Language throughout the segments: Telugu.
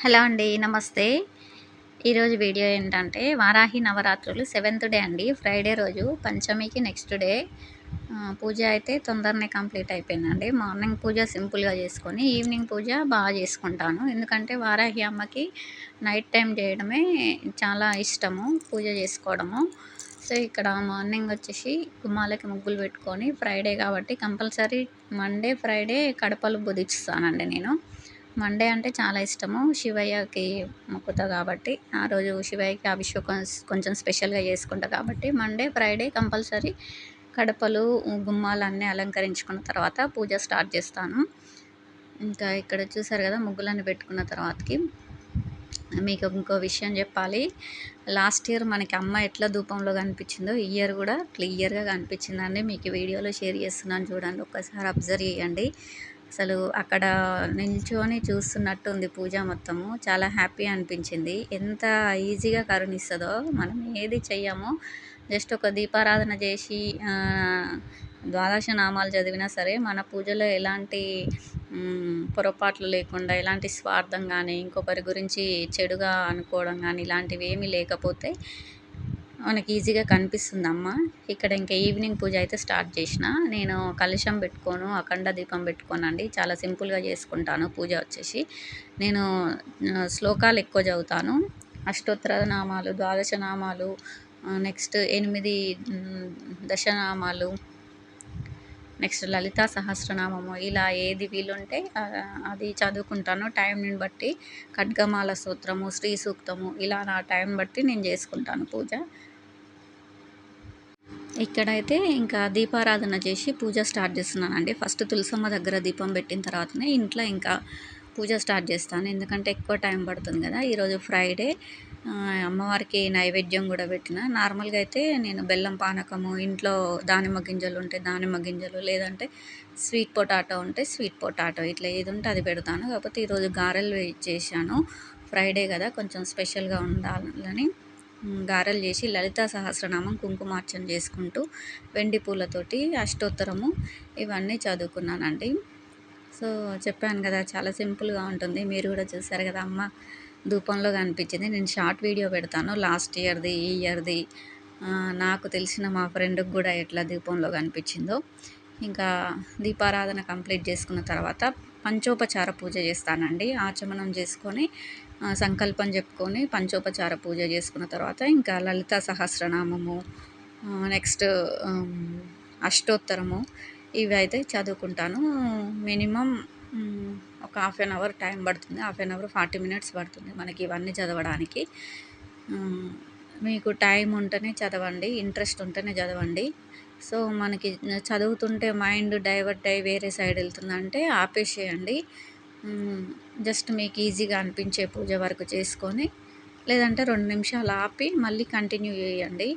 హలో అండి నమస్తే. ఈరోజు వీడియో ఏంటంటే వారాహి నవరాత్రులు సెవెంత్ డే అండి. ఫ్రైడే రోజు పంచమికి నెక్స్ట్ డే. పూజ అయితే తొందరనే కంప్లీట్ అయిపోయిందండి. మార్నింగ్ పూజ సింపుల్గా చేసుకొని ఈవినింగ్ పూజ బాగా చేసుకుంటాను. ఎందుకంటే వారాహి అమ్మకి నైట్ టైం చేయడమే చాలా ఇష్టము పూజ చేసుకోవడము. సో ఇక్కడ మార్నింగ్ వచ్చేసి గుమ్మాలకి ముగ్గులు పెట్టుకొని ఫ్రైడే కాబట్టి కంపల్సరీ మండే ఫ్రైడే కడపలు బుధిస్తానండి నేను. మండే అంటే చాలా ఇష్టము. శివయ్యకి మొక్కుతా కాబట్టి ఆ రోజు శివయ్యకి అభిషేకం కొంచెం స్పెషల్గా చేసుకుంటా కాబట్టి మండే ఫ్రైడే కంపల్సరీ కడపలు గుమ్మాలు అన్నీ అలంకరించుకున్న తర్వాత పూజ స్టార్ట్ చేస్తాను. ఇంకా ఇక్కడ చూసారు కదా ముగ్గులన్నీ పెట్టుకున్న తర్వాతకి మీకు ఇంకో విషయం చెప్పాలి. లాస్ట్ ఇయర్ మనకి అమ్మ ఎట్లా ధూపంలో కనిపించిందో ఈ ఇయర్ కూడా క్లియర్గా కనిపించిందండి. మీకు వీడియోలో షేర్ చేస్తున్నాను చూడండి ఒక్కసారి అబ్జర్వ్ చేయండి. అసలు అక్కడ నిల్చొని చూస్తున్నట్టు ఉంది పూజ మొత్తము. చాలా హ్యాపీ అనిపించింది. ఎంత ఈజీగా కరుణిస్తుందో మనం ఏది చెయ్యమో. జస్ట్ ఒక దీపారాధన చేసి ద్వాదశ నామాలు చదివినా సరే మన పూజలో ఎలాంటి పొరపాట్లు లేకుండా ఎలాంటి స్వార్థం కానీ ఇంకొకరి గురించి చెడుగా అనుకోవడం కానీ ఇలాంటివి ఏమీ లేకపోతే మనకి ఈజీగా కనిపిస్తుంది అమ్మ ఇక్కడ ఇంకా ఈవినింగ్ పూజ అయితే స్టార్ట్ చేసిన. నేను కలుషం పెట్టుకోను అఖండ దీపం పెట్టుకోనండి. చాలా సింపుల్గా చేసుకుంటాను పూజ వచ్చేసి. నేను శ్లోకాలు ఎక్కువ చదువుతాను. అష్టోత్తర నామాలు ద్వాదశ నామాలు నెక్స్ట్ ఎనిమిది దశనామాలు నెక్స్ట్ లలితా సహస్రనామము ఇలా ఏది వీలుంటే అది చదువుకుంటాను. టైంని బట్టి ఖడ్గమాల సూత్రము శ్రీ సూక్తము ఇలా నా టైం బట్టి నేను చేసుకుంటాను పూజ. ఇక్కడైతే ఇంకా దీపారాధన చేసి పూజ స్టార్ట్ చేస్తున్నానండి. ఫస్ట్ తులసమ్మ దగ్గర దీపం పెట్టిన తర్వాతనే ఇంట్లో ఇంకా పూజ స్టార్ట్ చేస్తాను. ఎందుకంటే ఎక్కువ టైం పడుతుంది కదా. ఈరోజు ఫ్రైడే. అమ్మవారికి నైవేద్యం కూడా పెట్టిన. నార్మల్గా అయితే నేను బెల్లం పానకము ఇంట్లో దానిమ్మ గింజలు ఉంటే దానిమ్మ గింజలు లేదంటే స్వీట్ పొటాటో ఉంటే స్వీట్ పొటాటో ఇట్లా ఏది ఉంటే అది పెడతాను. కాకపోతే ఈరోజు గారెలు చేశాను. ఫ్రైడే కదా కొంచెం స్పెషల్గా ఉండాలని. గారెలు చేసి లలితా సహస్రనామం కుంకుమార్చన చేసుకుంటూ వెండి పూలతోటి అష్టోత్తరము ఇవన్నీ చదువుకున్నానండి. సో చెప్పాను కదా చాలా సింపుల్గా ఉంటుంది. మీరు కూడా చూసారు కదా అమ్మ ధూపంలో కనిపించింది. నేను షార్ట్ వీడియో పెడతాను. లాస్ట్ ఇయర్ది ఈ ఇయర్ది. నాకు తెలిసిన మా ఫ్రెండ్కి కూడా ఎట్లా దీపంలో కనిపించిందో. ఇంకా దీపారాధన కంప్లీట్ చేసుకున్న తర్వాత పంచోపచార పూజ చేస్తానండి. ఆచమనం చేసుకొని సంకల్పం చెప్పుకొని పంచోపచార పూజ చేసుకున్న తర్వాత ఇంకా లలిత సహస్రనామము నెక్స్ట్ అష్టోత్తరము ఇవి అయితే చదువుకుంటాను. మినిమం ఒక హాఫ్ అన్ అవర్ టైం పడుతుంది. Half an hour forty minutes పడుతుంది మనకి ఇవన్నీ చదవడానికి. మీకు టైం ఉంటేనే చదవండి ఇంట్రెస్ట్ ఉంటేనే చదవండి. సో మనకి చదువుతుంటే మైండ్ డైవర్ట్ అయ్యి వేరే సైడ్ వెళ్తుందంటే ఆపేసేయండి. జస్ట్ మీకు ఈజీగా అనిపించే పూజ వరకు చేసుకొని లేదంటే రెండు నిమిషాలు ఆపి మళ్ళీ కంటిన్యూ చేయండి.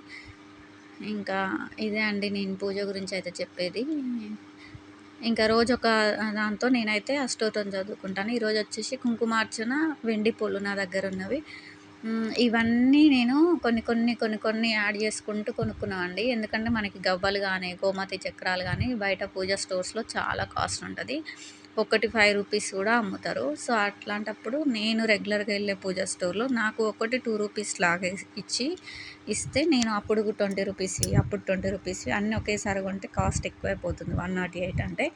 ఇంకా ఇదే అండి నేను పూజ గురించి అయితే చెప్పేది. ఇంకా రోజు ఒక దాంతో నేనైతే అష్టోత్తం చదువుకుంటాను. ఈరోజు వచ్చేసి కుంకుమార్చన వెండి పూలు నా దగ్గర ఉన్నవి. ఇవన్నీ నేను కొన్ని కొన్ని కొన్ని కొన్ని యాడ్ చేసుకుంటూ కొనుక్కున్నాను అండి ఎందుకంటే మనకి గవ్వలు కానీ గోమతి చక్రాలు కానీ బయట పూజ స్టోర్స్లో చాలా కాస్ట్ ఉంటుంది. ఒకటి ఫైవ్ రూపీస్ కూడా అమ్ముతారు. సో అట్లాంటప్పుడు నేను రెగ్యులర్గా వెళ్ళే పూజ స్టోర్లో నాకు ఒకటి టూ రూపీస్ లాగా ఇచ్చి ఇస్తే నేను అప్పుడు ట్వంటీ రూపీస్ అప్పుడు ట్వంటీ రూపీస్ అన్నీ ఒకేసారి కొంటే కాస్ట్ ఎక్కువైపోతుంది. వన్ నాట్ ఎయిట్ అంటే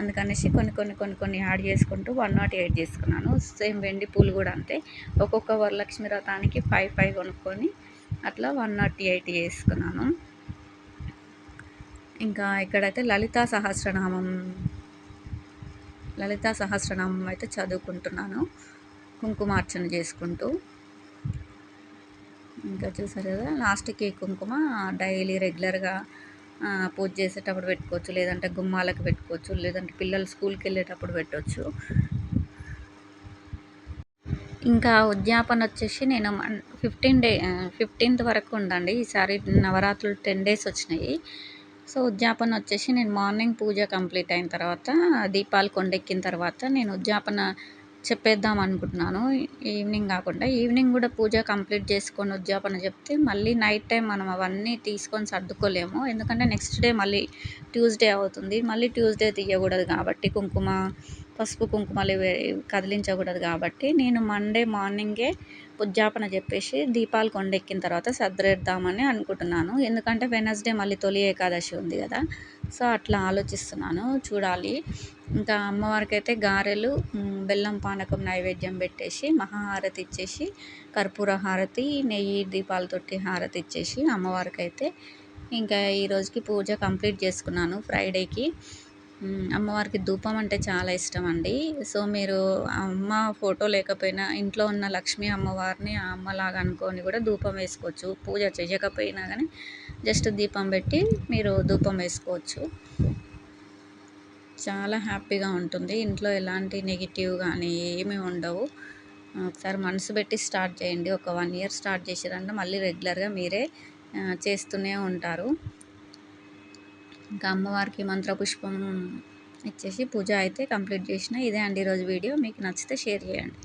అందుకనేసి కొన్ని కొన్ని కొన్ని కొన్ని యాడ్ చేసుకుంటూ వన్ నాట్ ఎయిట్ చేసుకున్నాను. సేమ్ వెండి పూలు కూడా అంతే. ఒక్కొక్క వరలక్ష్మి రథానికి ఫైవ్ ఫైవ్ కొనుక్కొని అట్లా వన్ నాట్ ఎయిట్ చేసుకున్నాను. ఇంకా ఇక్కడైతే లలితా సహస్రనామం లలితా సహస్రనామం అయితే చదువుకుంటున్నాను. కుంకుమార్చన చేసుకుంటూ. ఇంకా చూసారు కదా లాస్ట్కి కుంకుమ డైలీ రెగ్యులర్గా పూజ చేసేటప్పుడు పెట్టుకోవచ్చు లేదంటే గుమ్మాలకు పెట్టుకోవచ్చు లేదంటే పిల్లలు స్కూల్కి వెళ్ళేటప్పుడు పెట్టవచ్చు ఇంకా ఉద్యాపన వచ్చేసి నేను ఫిఫ్టీన్ డే ఫిఫ్టీన్త్ వరకు ఉందండి. ఈసారి నవరాత్రులు టెన్ డేస్ వచ్చినాయి. సో ఉద్యాపన వచ్చేసి నేను మార్నింగ్ పూజ కంప్లీట్ అయిన తర్వాత దీపాలు కొండెక్కిన తర్వాత నేను ఉద్యాపన చెప్పేద్దాం అనుకుంటున్నాను. ఈవినింగ్ కాకుండా ఈవినింగ్ కూడా పూజ కంప్లీట్ చేసుకొని ఉద్యాపన చెప్తే మళ్ళీ నైట్ టైం మనం అవన్నీ తీసుకొని సర్దుకోలేము. ఎందుకంటే నెక్స్ట్ డే మళ్ళీ ట్యూస్డే అవుతుంది. మళ్ళీ ట్యూస్డే తీయకూడదు కాబట్టి కుంకుమ పసుపు కుంకుమలు కదిలించకూడదు కాబట్టి నేను మండే మార్నింగే ఉద్యాపన చెప్పేసి దీపాలు కొండెక్కిన తర్వాత సర్దేద్దామని అనుకుంటున్నాను. ఎందుకంటే వెనస్డే మళ్ళీ తొలి ఏకాదశి ఉంది కదా. సో అట్లా ఆలోచిస్తున్నాను. చూడాలి. ఇంకా అమ్మవారికి అయితే గారెలు బెల్లం పానకం నైవేద్యం పెట్టేసి మహాహారతి ఇచ్చేసి కర్పూర హారతి నెయ్యి దీపాలతోటి హారతి ఇచ్చేసి అమ్మవారికి అయితే ఇంకా ఈ రోజుకి పూజ కంప్లీట్ చేసుకున్నాను. ఫ్రైడేకి అమ్మవారికి ధూపం అంటే చాలా ఇష్టం అండి సో మీరు అమ్మ ఫోటో లేకపోయినా ఇంట్లో ఉన్న లక్ష్మీ అమ్మవారిని ఆ అమ్మలాగా అనుకొని కూడా ధూపం వేసుకోవచ్చు. పూజ చేయకపోయినా కానీ జస్ట్ దీపం పెట్టి మీరు ధూపం వేసుకోవచ్చు. చాలా హ్యాపీగా ఉంటుంది. ఇంట్లో ఎలాంటి నెగిటివ్ కానీ ఏమీ ఉండవు. ఒకసారి మనసు పెట్టి స్టార్ట్ చేయండి. ఒక వన్ ఇయర్ స్టార్ట్ చేసారంటే మళ్ళీ రెగ్యులర్గా మీరే చేస్తూనే ఉంటారు. ఇంకా అమ్మవారికి మంత్రపుష్పం ఇచ్చేసి పూజ అయితే కంప్లీట్ చేసిన ఇదే అండి ఈరోజు వీడియో. మీకు నచ్చితే షేర్ చేయండి.